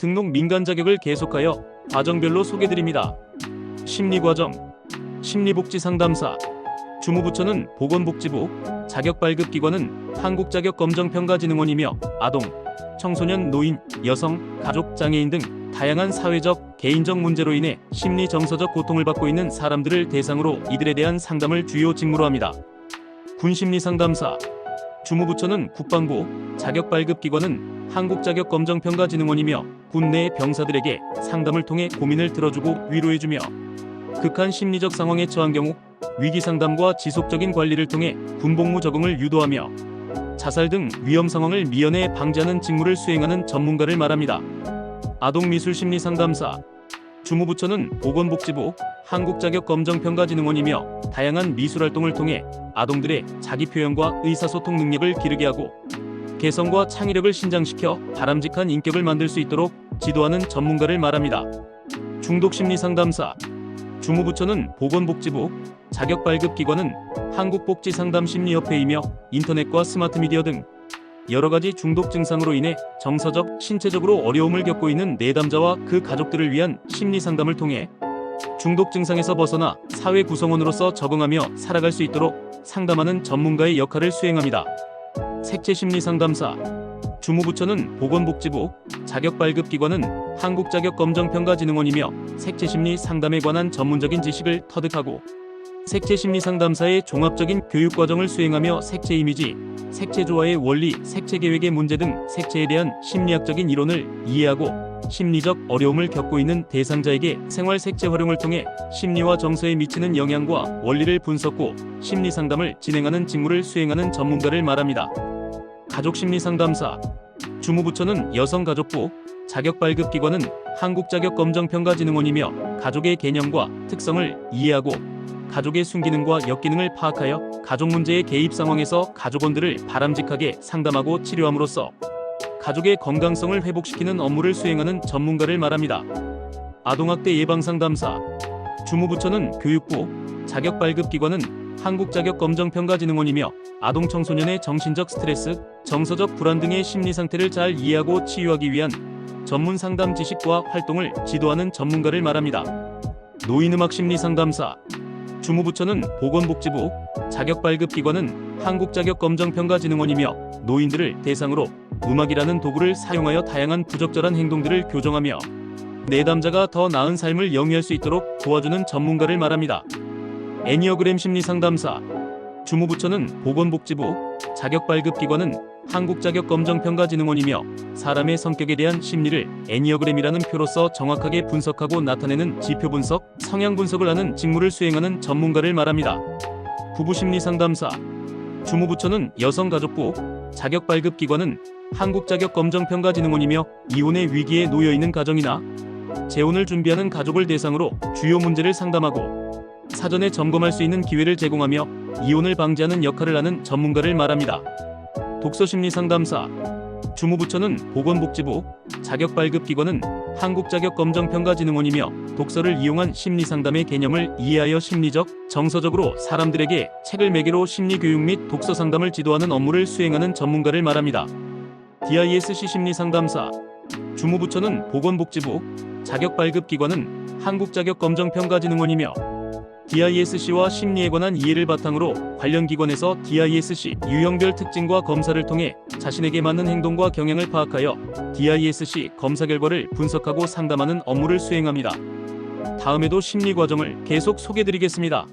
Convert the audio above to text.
등록 민간 자격을 계속하여 과정별로 소개드립니다. 심리과정, 심리복지상담사, 주무부처는 보건복지부, 자격발급기관은 한국자격검정평가진흥원이며 아동, 청소년, 노인, 여성, 가족, 장애인 등 다양한 사회적, 개인적 문제로 인해 심리 정서적 고통을 받고 있는 사람들을 대상으로 이들에 대한 상담을 주요 직무로 합니다. 군심리상담사, 주무부처는 국방부, 자격발급기관은 한국자격검정평가진흥원이며 군내 병사들에게 상담을 통해 고민을 들어주고 위로해주며 극한 심리적 상황에 처한 경우 위기 상담과 지속적인 관리를 통해 군복무 적응을 유도하며 자살 등 위험 상황을 미연에 방지하는 직무를 수행하는 전문가를 말합니다. 아동미술심리상담사 주무부처는 보건복지부, 한국자격검정평가진흥원이며 다양한 미술활동을 통해 아동들의 자기표현과 의사소통 능력을 기르게 하고 개성과 창의력을 신장시켜 바람직한 인격을 만들 수 있도록 지도하는 전문가를 말합니다. 중독심리상담사 주무부처는 보건복지부, 자격발급기관은 한국복지상담심리협회이며 인터넷과 스마트 미디어 등 여러 가지 중독 증상으로 인해 정서적, 신체적으로 어려움을 겪고 있는 내담자와 그 가족들을 위한 심리 상담을 통해 중독 증상에서 벗어나 사회 구성원으로서 적응하며 살아갈 수 있도록 상담하는 전문가의 역할을 수행합니다. 색채 심리 상담사 주무부처는 보건복지부, 자격발급기관은 한국자격검정평가진흥원이며 색채심리 상담에 관한 전문적인 지식을 터득하고 색채심리 상담사의 종합적인 교육과정을 수행하며 색채 이미지, 색채 조화의 원리, 색채 계획의 문제 등 색채에 대한 심리학적인 이론을 이해하고 심리적 어려움을 겪고 있는 대상자에게 생활 색채 활용을 통해 심리와 정서에 미치는 영향과 원리를 분석 후 심리 상담을 진행하는 직무를 수행하는 전문가를 말합니다. 가족 심리 상담사 주무부처는 여성가족부 자격발급기관은 한국자격검정평가진흥원이며 가족의 개념과 특성을 이해하고 가족의 순기능과 역기능을 파악하여 가족 문제의 개입 상황에서 가족원들을 바람직하게 상담하고 치료함으로써 가족의 건강성을 회복시키는 업무를 수행하는 전문가를 말합니다. 아동학대 예방상담사 주무부처는 교육부 자격발급기관은 한국자격검정평가진흥원이며 아동 청소년의 정신적 스트레스, 정서적 불안 등의 심리 상태를 잘 이해하고 치유하기 위한 전문 상담 지식과 활동을 지도하는 전문가를 말합니다. 노인음악 심리 상담사 주무부처는 보건복지부, 자격발급기관은 한국자격검정평가진흥원이며 노인들을 대상으로 음악이라는 도구를 사용하여 다양한 부적절한 행동들을 교정하며 내담자가 더 나은 삶을 영위할 수 있도록 도와주는 전문가를 말합니다. 애니어그램 심리 상담사 주무부처는 보건복지부, 자격발급기관은 한국자격검정평가진흥원이며 사람의 성격에 대한 심리를 애니어그램이라는 표로서 정확하게 분석하고 나타내는 지표 분석, 성향 분석을 하는 직무를 수행하는 전문가를 말합니다. 부부심리 상담사 주무부처는 여성가족부, 자격발급기관은 한국자격검정평가진흥원이며 이혼의 위기에 놓여 있는 가정이나 재혼을 준비하는 가족을 대상으로 주요 문제를 상담하고 사전에 점검할 수 있는 기회를 제공하며 이혼을 방지하는 역할을 하는 전문가를 말합니다. 독서심리 상담사 주무부처는 보건복지부, 자격발급기관은 한국자격검정평가진흥원이며 독서를 이용한 심리상담의 개념을 이해하여 심리적, 정서적으로 사람들에게 책을 매개로 심리교육 및 독서 상담을 지도하는 업무를 수행하는 전문가를 말합니다. DISC 심리상담사 주무부처는 보건복지부, 자격발급기관은 한국자격검정평가진흥원이며 DISC와 심리에 관한 이해를 바탕으로 관련 기관에서 DISC 유형별 특징과 검사를 통해 자신에게 맞는 행동과 경향을 파악하여 DISC 검사 결과를 분석하고 상담하는 업무를 수행합니다. 다음에도 심리 과정을 계속 소개드리겠습니다.